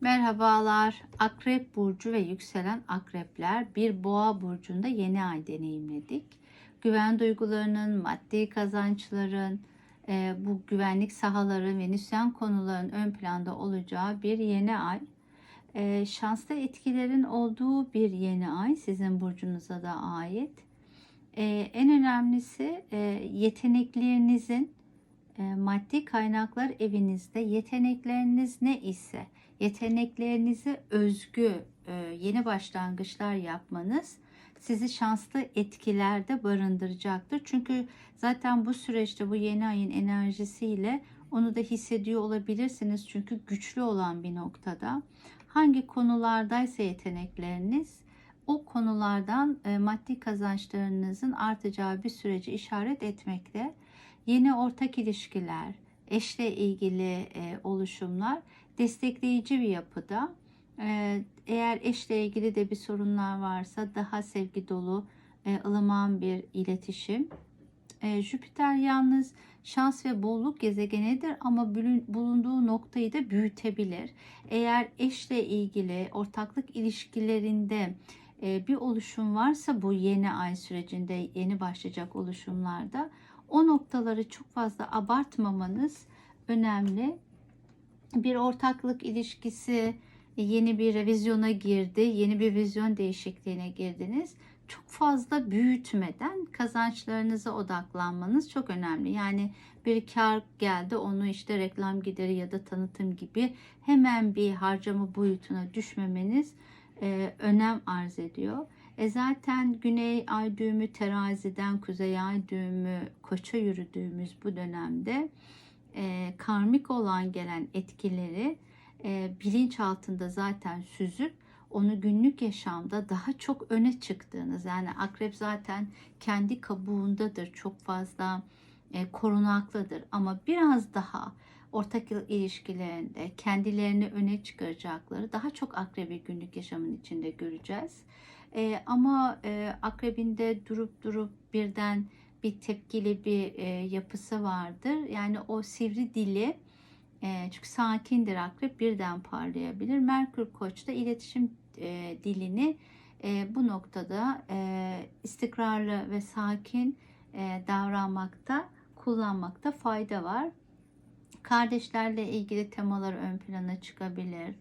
Merhabalar. Akrep burcu ve yükselen akrepler bir boğa burcunda yeni ay deneyimledik. Güven duygularının, maddi kazançların, e, bu güvenlik sahaları, venüsyen konuların ön planda olacağı bir yeni ay. E, şanslı etkilerin olduğu bir yeni ay sizin burcunuza da ait. E, en önemlisi yeteneklerinizin maddi kaynaklar evinizde yetenekleriniz ne ise yeteneklerinizi özgü e, yeni başlangıçlar yapmanız sizi şanslı etkilerde barındıracaktır. Çünkü zaten bu süreçte bu yeni ayın enerjisiyle onu da hissediyor olabilirsiniz. Çünkü güçlü olan bir noktada. Hangi konulardaysa yetenekleriniz o konulardan e, maddi kazançlarınızın artacağı bir süreci işaret etmekte. Yeni ortak ilişkiler, eşle ilgili e, oluşumlar destekleyici bir yapıda. E, eğer eşle ilgili de bir sorunlar varsa daha sevgi dolu, e, ılıman bir iletişim. E, Jüpiter yalnız şans ve bolluk gezegenidir ama bulunduğu noktayı da büyütebilir. Eğer eşle ilgili ortaklık ilişkilerinde e, bir oluşum varsa bu yeni ay sürecinde yeni başlayacak oluşumlarda o noktaları çok fazla abartmamanız önemli. Bir ortaklık ilişkisi yeni bir revizyona girdi, yeni bir vizyon değişikliğine girdiniz. Çok fazla büyütmeden kazançlarınıza odaklanmanız çok önemli. Yani bir kar geldi onu işte reklam gideri ya da tanıtım gibi hemen bir harcama boyutuna düşmemeniz e, önem arz ediyor. E zaten güney ay düğümü teraziden kuzey ay düğümü koça yürüdüğümüz bu dönemde e, karmik olan gelen etkileri e, bilinç altında zaten süzüp onu günlük yaşamda daha çok öne çıktığınız yani akrep zaten kendi kabuğundadır çok fazla e, korunaklıdır. Ama biraz daha ortak ilişkilerinde kendilerini öne çıkaracakları daha çok akrebi günlük yaşamın içinde göreceğiz. E, ama e, akrebinde durup durup birden bir tepkili bir e, yapısı vardır. Yani o sivri dili e, çünkü sakindir akrep birden parlayabilir. Merkür Koç da iletişim e, dilini e, bu noktada e, istikrarlı ve sakin e, davranmakta, kullanmakta fayda var. Kardeşlerle ilgili temalar ön plana çıkabilir.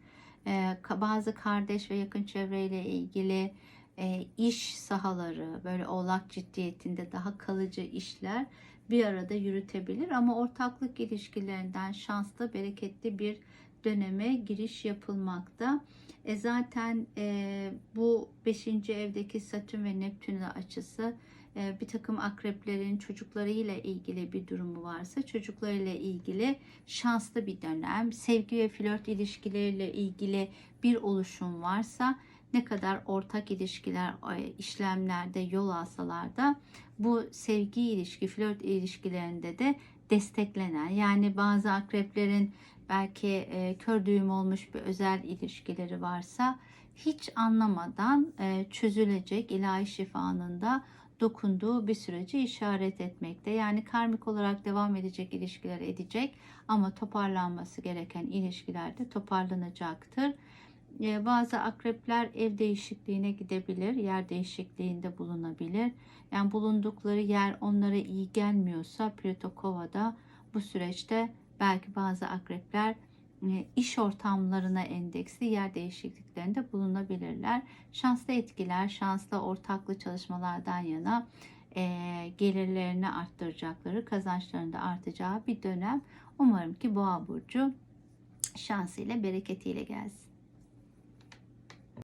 E, bazı kardeş ve yakın çevreyle ilgili e, iş sahaları, böyle oğlak ciddiyetinde daha kalıcı işler bir arada yürütebilir. Ama ortaklık ilişkilerinden şanslı, bereketli bir döneme giriş yapılmakta. E zaten e, bu 5. evdeki Satürn ve Neptün açısı e, bir takım akreplerin çocuklarıyla ilgili bir durumu varsa çocuklarıyla ilgili şanslı bir dönem, sevgi ve flört ilişkileriyle ilgili bir oluşum varsa ne kadar ortak ilişkiler, işlemlerde yol alsalar da bu sevgi ilişki, flört ilişkilerinde de desteklenen yani bazı akreplerin belki e, kör düğüm olmuş bir özel ilişkileri varsa hiç anlamadan e, çözülecek ilahi şifanın da dokunduğu bir süreci işaret etmekte. Yani karmik olarak devam edecek ilişkiler edecek ama toparlanması gereken ilişkilerde toparlanacaktır. Ee, bazı akrepler ev değişikliğine gidebilir, yer değişikliğinde bulunabilir. Yani bulundukları yer onlara iyi gelmiyorsa Plüto Kova'da bu süreçte belki bazı akrepler e, iş ortamlarına endeksli yer değişikliklerinde bulunabilirler. Şanslı etkiler, şanslı ortaklı çalışmalardan yana e, gelirlerini arttıracakları, kazançlarını artacağı bir dönem. Umarım ki Boğa Burcu şansıyla, bereketiyle gelsin.